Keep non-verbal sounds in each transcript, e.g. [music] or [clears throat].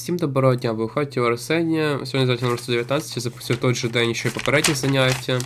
Всім доброго дня, ви у Арсенія. Сьогодні заняття номер 119, я записую в той же день, що й попередні заняття.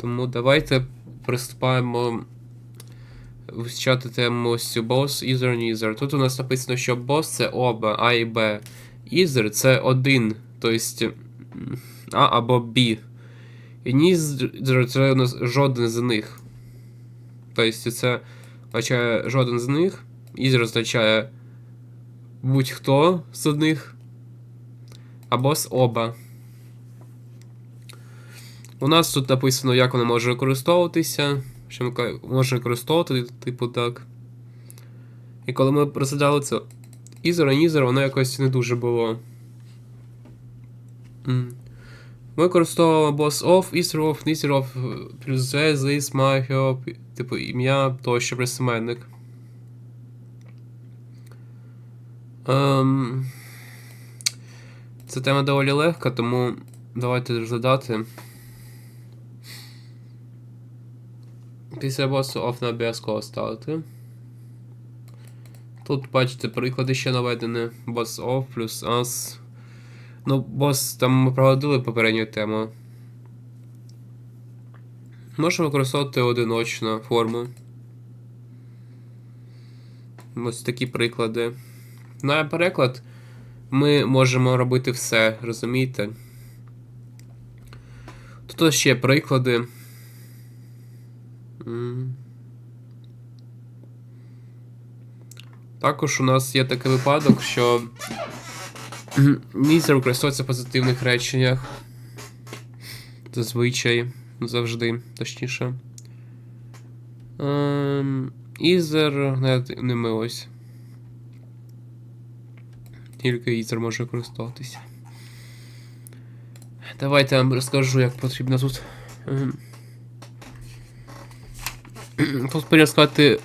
Тому давайте приступаємо вивчати тему boss, either, neither. Тут у нас написано, що boss це оба, А і Б. Either це один, тобто А або Б. І neither це у нас жоден з них. Тобто це означає жоден з них. Either означає будь-хто з одних. Або з оба. У нас тут написано, як вона може використовуватися. Що ми може використовувати, типу так. І коли ми розглядали це Ізер і Нізер, воно якось не дуже було. Ми використовували boss of, Ізер of, Нізер of, плюс Z, this, my, help, типу ім'я тощо присменник. Ем, Ця тема доволі легка, тому давайте розглядати. Після босу не обов'язково ставити. Тут, бачите, приклади ще наведені. Boss off плюс as. Ну, бос, там ми проводили попередню тему. Можемо використовувати одиночну форму. Ось такі приклади. На переклад ми можемо робити все, розумієте? Тут ще приклади. Також у нас є такий випадок, що [clears throat] мізер використовується в позитивних реченнях. Зазвичай, завжди, точніше. Ем, Ізер, не ми ось. Тільки Ізер може використовуватися. Давайте я вам розкажу, як потрібно тут. ем, [clears throat] Тут потрібно сказати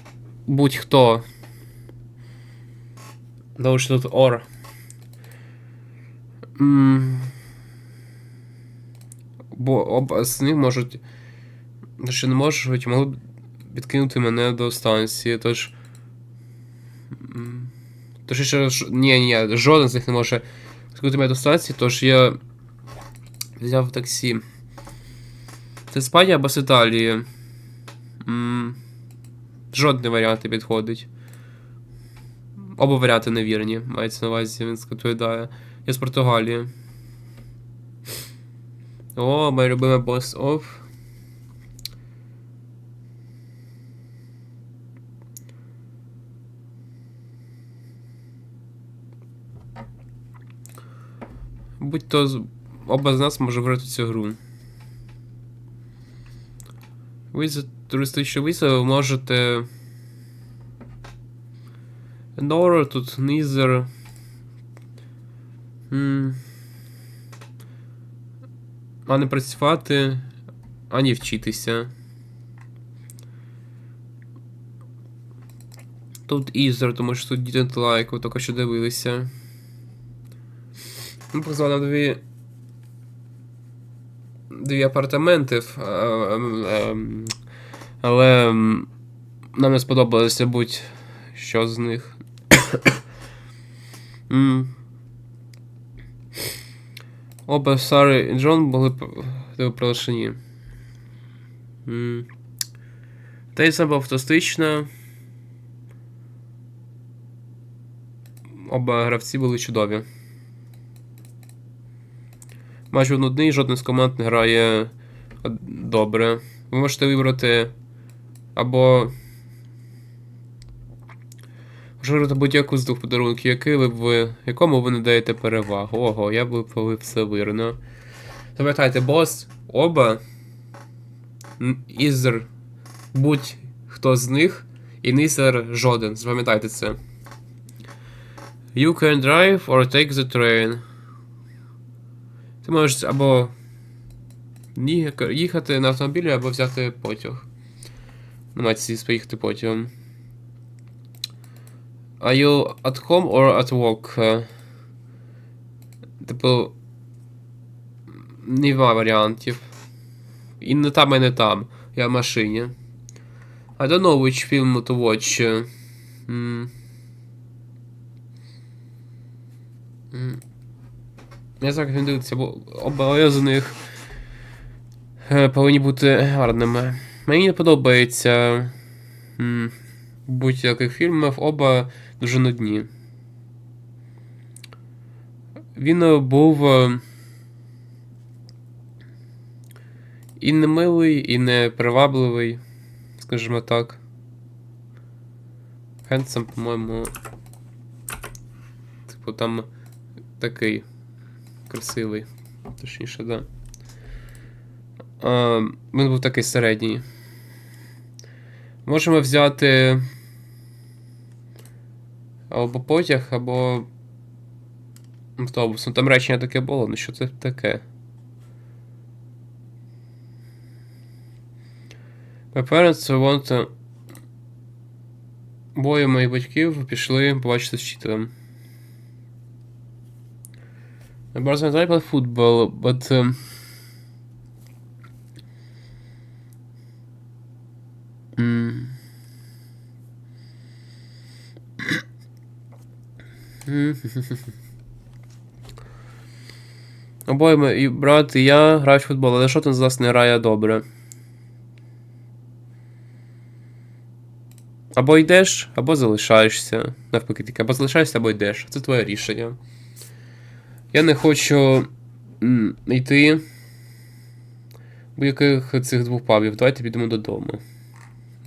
будь-хто. Тому що тут. М, Бо оба з них можуть. Що не можуть, могли б відкинути мене до станції, тож. М, Тож ще. Ні, ні, жоден з них не може відкинути мене до станції, тож я взяв таксі. Це Іспанія або з Італії. М, Жодний варіант не підходить. Оба варіанти невірні, мається на увазі, він відповідає. Я з Португалії. О, моє любиме бос оф. Будь-то оба з нас може грати цю гру. Ви за туристичну візу можете. Nor, тут neither. А не працювати, ані вчитися. Тут either, тому що тут didn't like, ви тільки що дивилися. Ми позвали дві. Дві апартаменти, а, ем, ем, але нам не сподобалося будь-що з них. Оба Сари і Джон були типу, приглашені. Тейса була фантастична. Оба гравці були чудові. Матч був нудний, жоден з команд не грає добре. Ви можете вибрати або. Можете будь-яку з двох подарунків, який ви б якому ви не даєте перевагу. Ого, я б все вірно. Пам'ятайте, бос, оба. Ізер будь-хто з них, і низер жоден. Запам'ятайте це. You can drive or take the train. Ти можеш або їхати на автомобілі, або взяти потяг. Намагатися поїхати потягом. Are you at home or at work? Типу. Нема варіантів. І не там, і не там. Я в машині. I don't know which film to watch. М. М. Я як він дивиться, бо обоє з них е, повинні бути гарними. Мені не подобається будь-яких фільмів, оба дуже нудні. Він був е, і не милий, і не привабливий, скажімо так. Хенсом, по-моєму. Типу там такий красивий. Точніше, да. А, він був такий середній. Можемо взяти або потяг, або автобус. Ну там речення таке було, ну що це таке? My parents want to... Двоє моїх батьків пішли побачити з вчителем. My brother and I play football, but um, mm. Обоє мої брат і я грають в футбол, але що там з нас не грає добре. Або йдеш, або залишаєшся. Навпаки, таке, або залишаєшся, або йдеш. Це твоє рішення. Я не хочу йти в яких цих двох пабів. Давайте підемо додому.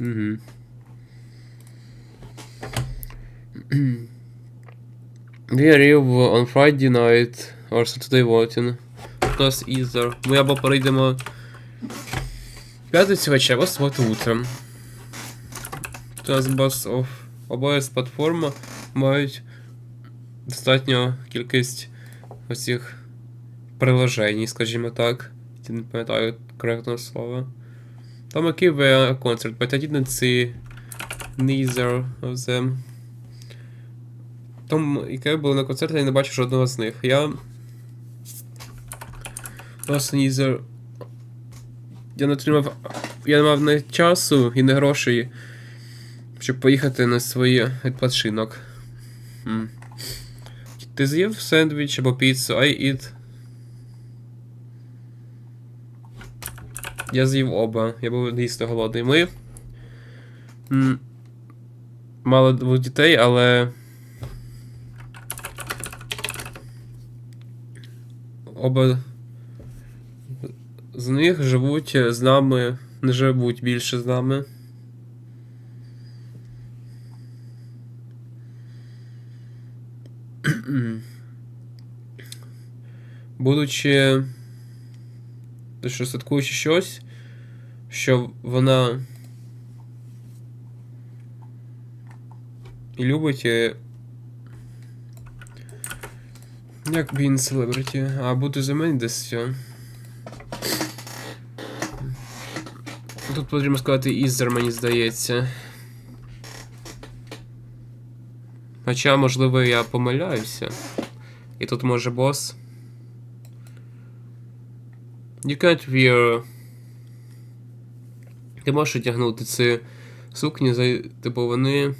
Угу. We arrive on Friday night or Saturday morning. Нас either. Ми або перейдемо п'ятницю вечір, або суботу утром. У нас бас оф. Обоє з платформи мають достатньо кількість оцих приложень, скажімо так. Я не пам'ятаю коректного слова. Там який ви концерт, but I didn't see neither of them. Там, яке було на концерті, я не бачив жодного з них. Я. Просто neither. Я не отримав. Я не мав не часу і не грошей, щоб поїхати на свій відпочинок. Ти з'їв сендвіч або піцу, I eat. Я з'їв оба, я був дійсно голодний. Ми. м, Мало двох дітей, але. Оба з них живуть з нами, не живуть більше з нами. Будучи. Що святкуючи щось, що вона. І любить. Як він селебриті, а бути за мене десь все. Тут потрібно сказати Ізер, мені здається. Хоча, можливо, я помиляюся. І тут може бос. You can't wear. Ти можеш одягнути ці сукні, типу вони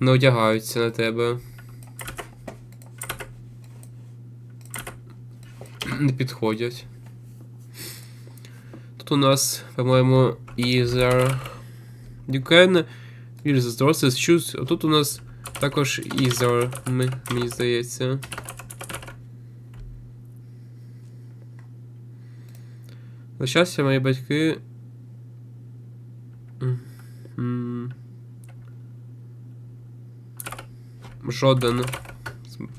не одягаються на тебе. Не підходять. Тут у нас, по-моєму, either. You can use the sources choose. Тут у нас також either, мені здається. На щастя, мої батьки. Жоден.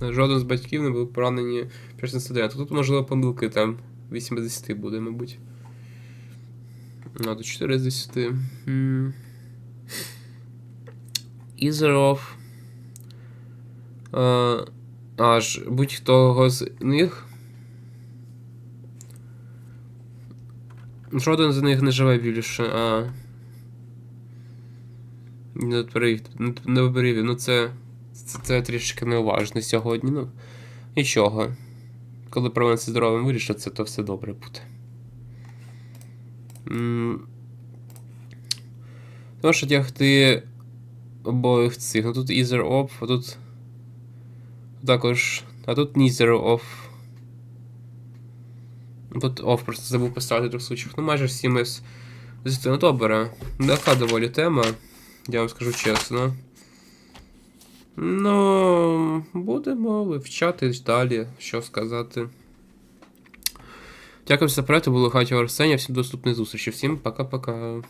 Жоден з батьків не був поранені під час інциденту. Тут, можливо, помилки там 8 з 10 буде, мабуть. Ну, тут 4 з 10. М. Either аж будь-хто з них. Жоден з них не живе більше, а. Не перевів. Не перевів. Ну це, це. Це трішки неуважно сьогодні. Ну. Нічого. Коли проблема зі здоров'ям вирішиться, то все добре буде. М, Ти можеш одягти обоїх цих. Ну тут either off, а тут. Також. А тут neither of. Тут off просто забув поставити трьох случаїв. Ну майже всі ми з. Ну добре. Така доволі тема. Я вам скажу чесно. Ну, будемо вивчати далі, що сказати. Дякую за перегляд, було Хатя Арсенія. Всім доступної зустрічі. Всім пока-пока.